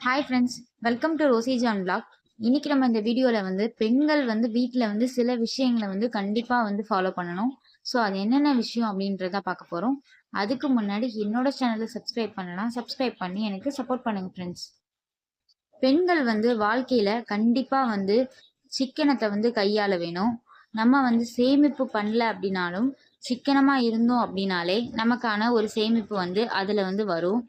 Hi friends welcome to Rosy John blog இன்னைக்கு நம்ம இந்த வீடியோவில் வந்து பெண்கள் வந்து வீட்டில் வந்து சில விஷயங்களை வந்து கண்டிப்பாக வந்து ஃபாலோ பண்ணணும். ஸோ அது என்னென்ன விஷயம் அப்படின்றத பார்க்க போகிறோம் அதுக்கு முன்னாடி என்னோட சேனலை சப்ஸ்கிரைப் பண்ணலாம் சப்ஸ்கிரைப் பண்ணி எனக்கு சப்போர்ட் பண்ணுங்கள் ஃப்ரெண்ட்ஸ் பெண்கள் வந்து வாழ்க்கையில் கண்டிப்பாக வந்து சிக்கனத்தை வந்து கையாள வேணும். நம்ம வந்து சேமிப்பு பண்ணல அப்படின்னாலும் சிக்கனமாக இருந்தோம் அப்படின்னாலே நமக்கான ஒரு சேமிப்பு வந்து அதில் வந்து வரும்.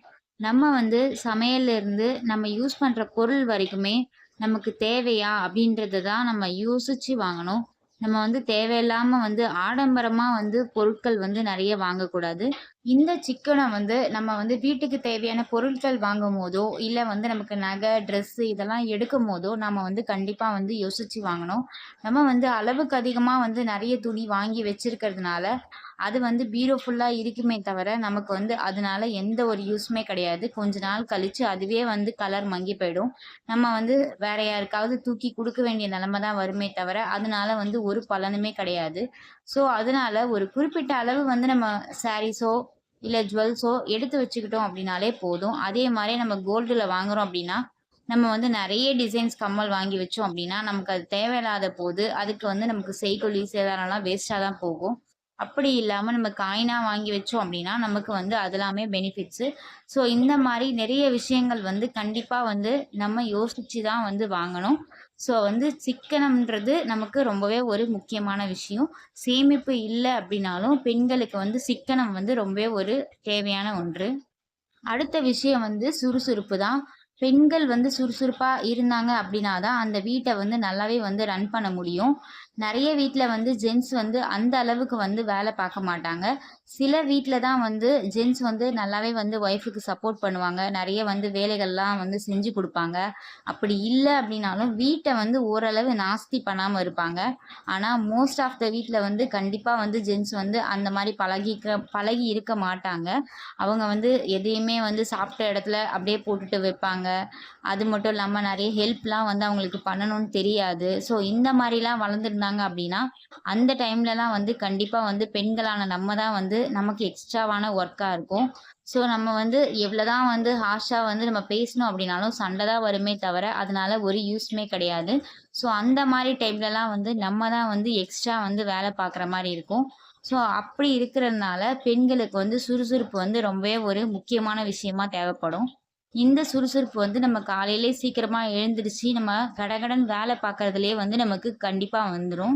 நம்ம வந்து சமையல்ல இருந்து நம்ம யூஸ் பண்ணுற பொருள் வரைக்குமே நமக்கு தேவையா அப்படின்றத தான் நம்ம யோசிச்சு வாங்கணும். நம்ம வந்து தேவையில்லாமல் வந்து ஆடம்பரமாக வந்து பொருட்கள் வந்து நிறைய வாங்கக்கூடாது. இந்த சிக்கனை வந்து நம்ம வந்து வீட்டுக்கு தேவையான பொருட்கள் வாங்கும் போதோ இல்லை வந்து நமக்கு நகை ட்ரெஸ்ஸு இதெல்லாம் எடுக்கும் போதோ நம்ம வந்து கண்டிப்பாக வந்து யோசித்து வாங்கணும். நம்ம வந்து அளவுக்கு அதிகமாக வந்து நிறைய துணி வாங்கி வச்சிருக்கிறதுனால அது வந்து பீரோ ஃபுல்லாக இருக்குமே தவிர நமக்கு வந்து அதனால எந்த ஒரு யூஸுமே கிடையாது. கொஞ்ச நாள் கழித்து அதுவே வந்து கலர் மங்கி போயிடும். நம்ம வந்து வேற யாருக்காவது தூக்கி கொடுக்க வேண்டிய நிலமை தான் வருமே தவிர அதனால வந்து ஒரு பலனுமே கிடையாது. ஸோ அதனால ஒரு குறிப்பிட்ட அளவு வந்து நம்ம சாரீஸோ இல்லை ஜுவல்ஸோ எடுத்து வச்சுக்கிட்டோம் அப்படின்னாலே போதும். அதே மாதிரி நம்ம கோல்டில் வாங்குறோம் அப்படின்னா நம்ம வந்து நிறைய டிசைன்ஸ் கம்மல் வாங்கி வச்சோம் அப்படின்னா நமக்கு அது தேவையில்லாத போது அதுக்கு வந்து நமக்கு செய்கொல்லி சேதாரம்லாம் வேஸ்ட்டாக தான் போகும். அப்படி இல்லாமல் நம்ம காயினாக வாங்கி வச்சோம் அப்படின்னா நமக்கு வந்து அதெல்லாமே பெனிஃபிட்ஸு ஸோ இந்த மாதிரி நிறைய விஷயங்கள் வந்து கண்டிப்பாக வந்து நம்ம யோசித்து தான் வந்து வாங்கணும். ஸோ வந்து சிக்கனம்ன்றது நமக்கு ரொம்பவே ஒரு முக்கியமான விஷயம். சேமிப்பு இல்லை அப்படின்னாலும் பெண்களுக்கு வந்து சிக்கனம் வந்து ரொம்பவே ஒரு தேவையான ஒன்று. அடுத்த விஷயம் வந்து சுறுசுறுப்பு தான். பெண்கள் வந்து சுறுசுறுப்பாக இருந்தாங்க அப்படின்னா தான் அந்த வீட்டை வந்து நல்லாவே வந்து ரன் பண்ண முடியும். நிறைய வீட்டில் வந்து ஜென்ஸ் வந்து அந்த அளவுக்கு வந்து வேலை பார்க்க மாட்டாங்க. சில வீட்டில் தான் வந்து ஜென்ஸ் வந்து நல்லாவே வந்து ஒய்ஃபுக்கு சப்போர்ட் பண்ணுவாங்க. நிறைய வந்து வேலைகள்லாம் வந்து செஞ்சு கொடுப்பாங்க. அப்படி இல்லை அப்படின்னாலும் வீட்டை வந்து ஓரளவு நாஸ்தி பண்ணாமல் இருப்பாங்க. ஆனால் மோஸ்ட் ஆஃப் த வீட்டில் வந்து கண்டிப்பாக வந்து ஜென்ஸ் வந்து அந்த மாதிரி பழகிக்க பழகி இருக்க மாட்டாங்க. அவங்க வந்து எதையுமே வந்து சாப்பிட்ட இடத்துல அப்படியே போட்டுட்டு வைப்பாங்க. அது மட்டும் இல்லாமல் நிறைய ஹெல்ப்லாம் வந்து அவங்களுக்கு பண்ணணும்னு தெரியாது. ஸோ இந்த மாதிரிலாம் வளர்ந்துருந்தாங்க அப்படின்னா அந்த டைம்லலாம் வந்து கண்டிப்பாக வந்து பெண்களான நம்ம தான் வந்து நமக்கு எக்ஸ்ட்ராவான ஒர்க்காக இருக்கும். ஸோ நம்ம வந்து எவ்வளோதான் வந்து ஹார்ஷாக வந்து நம்ம பேசணும் அப்படின்னாலும் சண்டை தான் வருமே தவிர அதனால ஒரு யூஸ்மே கிடையாது. ஸோ அந்த மாதிரி டைம்லலாம் வந்து நம்ம தான் வந்து எக்ஸ்ட்ரா வந்து வேலை பார்க்குற மாதிரி இருக்கும். ஸோ அப்படி இருக்கிறதுனால பெண்களுக்கு வந்து சுறுசுறுப்பு வந்து ரொம்பவே ஒரு முக்கியமான விஷயமா தேவைப்படும். இந்த சுறுசுறுப்பு வந்து நம்ம காலையிலே சீக்கிரமாக எழுந்திருச்சு நம்ம கடகடன் வேலை பார்க்கறதுலே வந்து நமக்கு கண்டிப்பாக வந்துடும்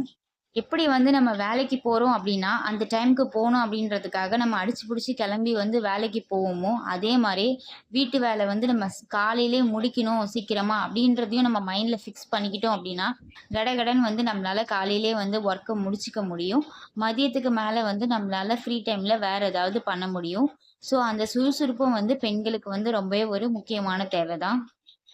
எப்படி வந்து நம்ம வேலைக்கு போகிறோம் அப்படின்னா அந்த டைமுக்கு போகணும் அப்படின்றதுக்காக நம்ம அடிச்சு பிடிச்சி கிளம்பி வந்து வேலைக்கு போவோமோ அதே மாதிரி வீட்டு வேலை வந்து நம்ம காலையிலே முடிக்கணும் சீக்கிரமாக அப்படின்றதையும் நம்ம மைண்டில் ஃபிக்ஸ் பண்ணிக்கிட்டோம் அப்படின்னா கடகடன் வந்து நம்மளால் காலையிலே வந்து ஒர்க்கை முடிச்சிக்க முடியும். மதியத்துக்கு மேலே வந்து நம்மளால ஃப்ரீ டைமில் வேறு ஏதாவது பண்ண முடியும். ஸோ அந்த சுறுசுறுப்பும் வந்து பெண்களுக்கு வந்து ரொம்பவே ஒரு முக்கியமான தேவை தான்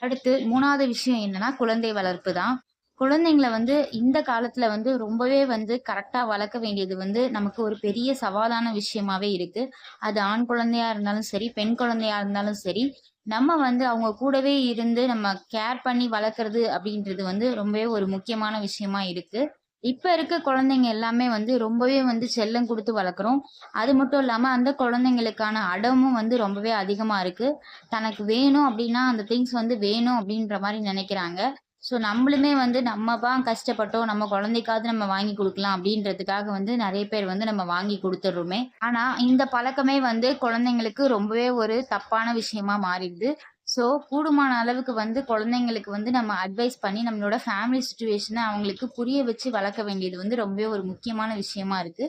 அடுத்து மூணாவது விஷயம் என்னன்னா குழந்தை வளர்ப்பு தான் குழந்தைங்கள வந்து இந்த காலத்துல வந்து ரொம்பவே வந்து கரெக்டா வளர்க்க வேண்டியது வந்து நமக்கு ஒரு பெரிய சவாலான விஷயமாவே இருக்கு. அது ஆண் குழந்தையா இருந்தாலும் சரி பெண் குழந்தையா இருந்தாலும் சரி நம்ம வந்து அவங்க கூடவே இருந்து நம்ம கேர் பண்ணி வளர்க்குறது அப்படின்றது வந்து ரொம்பவே ஒரு முக்கியமான விஷயமா இருக்கு. இப்போ இருக்க குழந்தைங்க எல்லாமே வந்து ரொம்பவே வந்து செல்லம் கொடுத்து வளர்க்குறோம். அது மட்டும் இல்லாமல் அந்த குழந்தைங்களுக்கான அடமும் வந்து ரொம்பவே அதிகமாக இருக்குது தனக்கு வேணும் அப்படின்னா அந்த திங்ஸ் வந்து வேணும் அப்படின்ற மாதிரி நினைக்கிறாங்க. ஸோ நம்மளுமே வந்து நம்ம தான் கஷ்டப்பட்டோம். நம்ம குழந்தைக்காவது நம்ம வாங்கி கொடுக்கலாம் அப்படின்றதுக்காக வந்து நிறைய பேர் வந்து நம்ம வாங்கி கொடுத்துட்றோமே. ஆனால் இந்த பழக்கமே வந்து குழந்தைங்களுக்கு ரொம்பவே ஒரு தப்பான விஷயமா மாறிடுது. ஸோ கூடுமான அளவுக்கு வந்து குழந்தைங்களுக்கு வந்து நம்ம அட்வைஸ் பண்ணி நம்மளோட ஃபேமிலி சுச்சுவேஷனை அவங்களுக்கு புரிய வச்சு வளர்க்க வேண்டியது வந்து ரொம்பவே ஒரு முக்கியமான விஷயமா இருக்கு.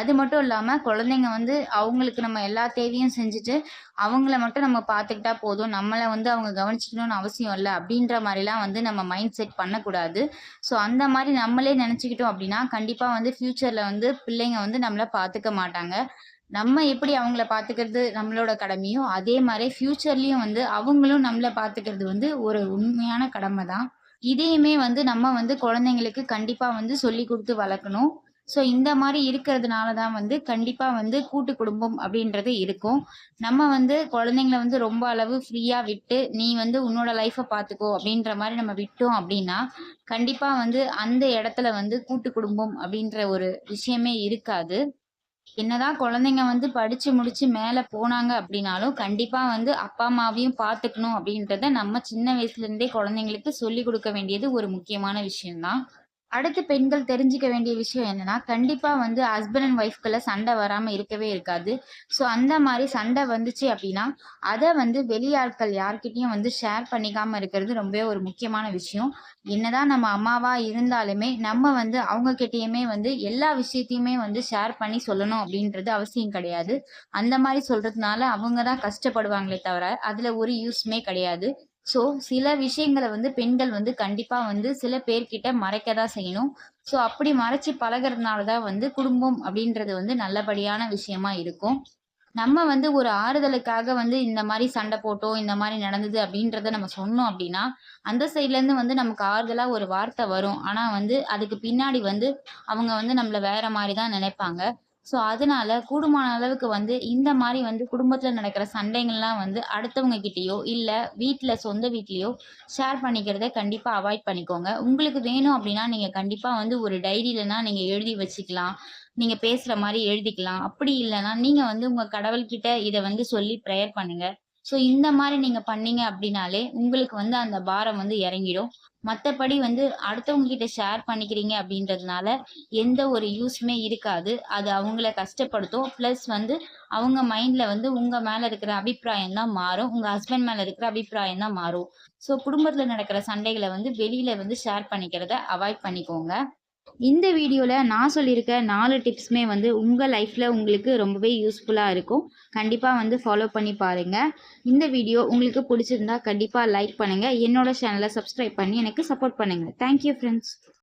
அது மட்டும் இல்லாமல் குழந்தைங்க வந்து அவங்களுக்கு நம்ம எல்லா தேவையும் செஞ்சுட்டு அவங்கள மட்டும் நம்ம பார்த்துக்கிட்டா போதும். நம்மளை வந்து அவங்க கவனிச்சிக்கணும்னு அவசியம் இல்லை அப்படின்ற மாதிரிலாம் வந்து நம்ம மைண்ட் செட் பண்ணக்கூடாது. ஸோ அந்த மாதிரி நம்மளே நினச்சிக்கிட்டோம் அப்படின்னா கண்டிப்பாக வந்து ஃப்யூச்சரில் வந்து பிள்ளைங்க வந்து நம்மளை பார்த்துக்க மாட்டாங்க. நம்ம எப்படி அவங்கள பார்த்துக்கிறது நம்மளோட கடமையோ அதே மாதிரி ஃப்யூச்சர்லேயும் வந்து அவங்களும் நம்மளை பார்த்துக்கிறது வந்து ஒரு உண்மையான கடமை தான் இதையுமே வந்து நம்ம வந்து குழந்தைங்களுக்கு கண்டிப்பாக வந்து சொல்லி கொடுத்து வளர்க்கணும். ஸோ இந்த மாதிரி இருக்கிறதுனால தான் வந்து கண்டிப்பாக வந்து கூட்டு குடும்பம் அப்படின்றது இருக்கும். நம்ம வந்து குழந்தைங்கள வந்து ரொம்ப அளவு ஃப்ரீயாக விட்டு நீ வந்து உன்னோட லைஃப்பை பார்த்துக்கோ அப்படின்ற மாதிரி நம்ம விட்டோம் அப்படின்னா கண்டிப்பாக வந்து அந்த இடத்துல வந்து கூட்டு குடும்பம் அப்படின்ற ஒரு விஷயமே இருக்காது. என்னதான் குழந்தைங்க வந்து படிச்சு முடிச்சு மேலே போனாங்க அப்படின்னாலும் கண்டிப்பா வந்து அப்பா அம்மாவையும் பார்த்துக்கணும் அப்படின்றத நம்ம சின்ன வயசுல இருந்தே குழந்தைங்களுக்கு சொல்லி கொடுக்க வேண்டியது ஒரு முக்கியமான விஷயம்தான். அடுத்து பெண்கள் தெரிஞ்சுக்க வேண்டிய விஷயம் என்னன்னா கண்டிப்பாக வந்து ஹஸ்பண்ட் அண்ட் ஒய்ஃப்குள்ள சண்டை வராமல் இருக்கவே இருக்காது. ஸோ அந்த மாதிரி சண்டை வந்துச்சு அப்படின்னா அதை வந்து வெளியாட்கள் யார்கிட்டையும் வந்து ஷேர் பண்ணிக்காம இருக்கிறது ரொம்பவே ஒரு முக்கியமான விஷயம். என்னதான் நம்ம அம்மாவா இருந்தாலுமே நம்ம வந்து அவங்க வந்து எல்லா விஷயத்தையுமே வந்து ஷேர் பண்ணி சொல்லணும் அப்படின்றது அவசியம் கிடையாது. அந்த மாதிரி சொல்றதுனால அவங்க தான் கஷ்டப்படுவாங்களே தவிர அதுல ஒரு யூஸ்மே கிடையாது. ஸோ சில விஷயங்களை வந்து பெண்கள் வந்து கண்டிப்பாக வந்து சில பேர்கிட்ட மறைக்க தான் செய்யணும். ஸோ அப்படி மறைச்சி பழகுறதுனால தான் வந்து குடும்பம் அப்படின்றது வந்து நல்லபடியான விஷயமா இருக்கும். நம்ம வந்து ஒரு ஆறுதலுக்காக வந்து இந்த மாதிரி சண்டை போட்டோம் இந்த மாதிரி நடந்தது அப்படின்றத நம்ம சொன்னோம் அப்படின்னா அந்த சைட்லேருந்து வந்து நமக்கு ஆறுதலாக ஒரு வார்த்தை வரும். ஆனால் வந்து அதுக்கு பின்னாடி வந்து அவங்க வந்து நம்மளை வேற மாதிரி தான் நினைப்பாங்க. ஸோ அதனால கூடுமான அளவுக்கு வந்து இந்த மாதிரி வந்து குடும்பத்தில் நடக்கிற சண்டைங்கள்லாம் வந்து அடுத்தவங்க கிட்டேயோ இல்லை வீட்டில் சொந்த வீட்லேயோ ஷேர் பண்ணிக்கிறத கண்டிப்பாக அவாய்ட் பண்ணிக்கோங்க. உங்களுக்கு வேணும் அப்படின்னா நீங்கள் கண்டிப்பாக வந்து ஒரு டைரியிலனா நீங்கள் எழுதி வச்சுக்கலாம். நீங்கள் பேசுகிற மாதிரி எழுதிக்கலாம். அப்படி இல்லைன்னா நீங்கள் வந்து உங்கள் கடவுள்கிட்ட இதை வந்து சொல்லி ப்ரேயர் பண்ணுங்க. ஸோ இந்த மாதிரி நீங்கள் பண்ணீங்க அப்படின்னாலே உங்களுக்கு வந்து அந்த பாரம் வந்து இறங்கிடும். மற்றபடி வந்து அடுத்தவங்க கிட்ட ஷேர் பண்ணிக்கிறீங்க அப்படின்றதுனால எந்த ஒரு யூஸுமே இருக்காது. அது அவங்கள கஷ்டப்படுத்தும். ப்ளஸ் வந்து அவங்க மைண்டில் வந்து உங்கள் மேலே இருக்கிற அபிப்பிராயம் தான் மாறும். உங்கள் ஹஸ்பண்ட் மேலே இருக்கிற அபிப்பிராயம் தான் மாறும். ஸோ குடும்பத்தில் நடக்கிற சண்டைகளை வந்து வெளியில் வந்து ஷேர் பண்ணிக்கிறத அவாய்ட் பண்ணிக்கோங்க. இந்த வீடியோவில் நான் சொல்லியிருக்க நாலு டிப்ஸுமே வந்து உங்கள் லைஃப்பில் உங்களுக்கு ரொம்பவே யூஸ்ஃபுல்லாக இருக்கும். கண்டிப்பாக வந்து ஃபாலோ பண்ணி பாருங்கள் இந்த வீடியோ உங்களுக்கு பிடிச்சிருந்தா கண்டிப்பாக லைக் பண்ணுங்கள் என்னோட சேனலை சப்ஸ்கிரைப் பண்ணி எனக்கு சப்போர்ட் பண்ணுங்கள் தேங்க்யூ ஃப்ரெண்ட்ஸ்